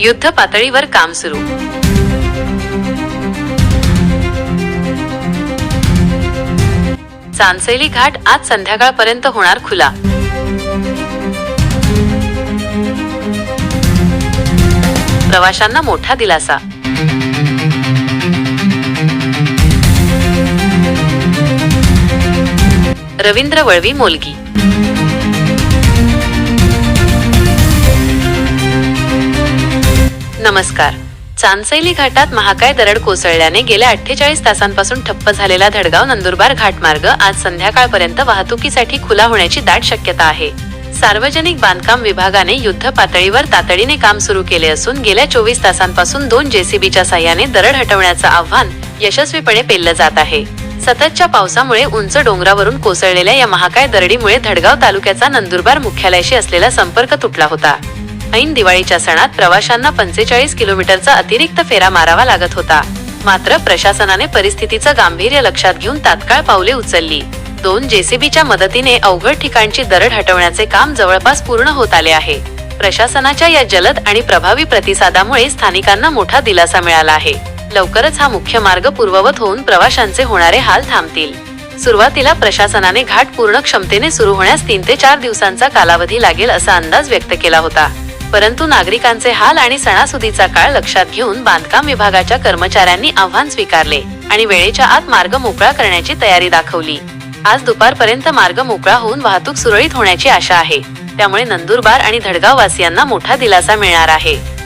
युद्ध पातळीवर काम सुरू. चांदसैली घाट आज संध्याकाळपर्यंत होणार खुला. प्रवाशांना मोठा दिलासा. रवींद्र वळवी मोलगी. नमस्कार. चांदसैली घाटात महाकाय दरड कोसळल्याने गेल्या अठ्ठेचाळीस तासांपासून ठप्प झालेला धडगाव नंदुरबार घाटमार्ग आज संध्याकाळपर्यंत वाहतुकीसाठी खुला होण्याची दाट शक्यता आहे. सार्वजनिक बांधकाम विभागाने युद्ध पातळीवर तातडीने काम सुरू केले असून गेल्या चोवीस तासांपासून दोन जेसीबीच्या साह्याने दरड हटवण्याचं आव्हान यशस्वीपणे पेललं जात आहे. सततच्या पावसामुळे उंच डोंगरावरून कोसळलेल्या या महाकाय दरडीमुळे धडगाव तालुक्याचा नंदुरबार मुख्यालयाशी असलेला संपर्क तुटला होता. ऐन दिवाळीच्या सणात प्रवाशांना पंचेचाळीस किलोमीटरचा अतिरिक्त फेरा मारावा लागत होता. मात्र प्रशासनाने परिस्थितीचं गांभीर्य लक्षात घेऊन तात्काळ पावले उचलली. दोन जेसीबीच्या मदतीने अवघड ठिकाणची दरड हटवण्याचे काम जवळपास पूर्ण होत आले आहे. प्रशासनाच्या या जलद आणि प्रभावी प्रतिसादामुळे स्थानिकांना मोठा दिलासा मिळाला आहे. लवकरच हा मुख्य मार्ग पूर्ववत होऊन प्रवाशांचे होणारे हाल थांबतील. सुरुवातीला प्रशासनाने घाट पूर्ण क्षमतेने सुरू होण्यास तीन ते चार दिवसांचा कालावधी लागेल असा अंदाज व्यक्त केला होता. परंतु नागरिकांचे हाल आणि सणासुदीचा काळ लक्षात घेऊन बांधकाम विभागाच्या कर्मचाऱ्यांनी आव्हान स्वीकारले आणि वेळेच्या आत मार्ग मोकळा करण्याची तयारी दाखवली. आज दुपारपर्यंत मार्ग मोकळा होऊन वाहतूक सुरळीत होण्याची आशा आहे. त्यामुळे नंदुरबार आणि धडगाव वासियांना मोठा दिलासा मिळणार आहे.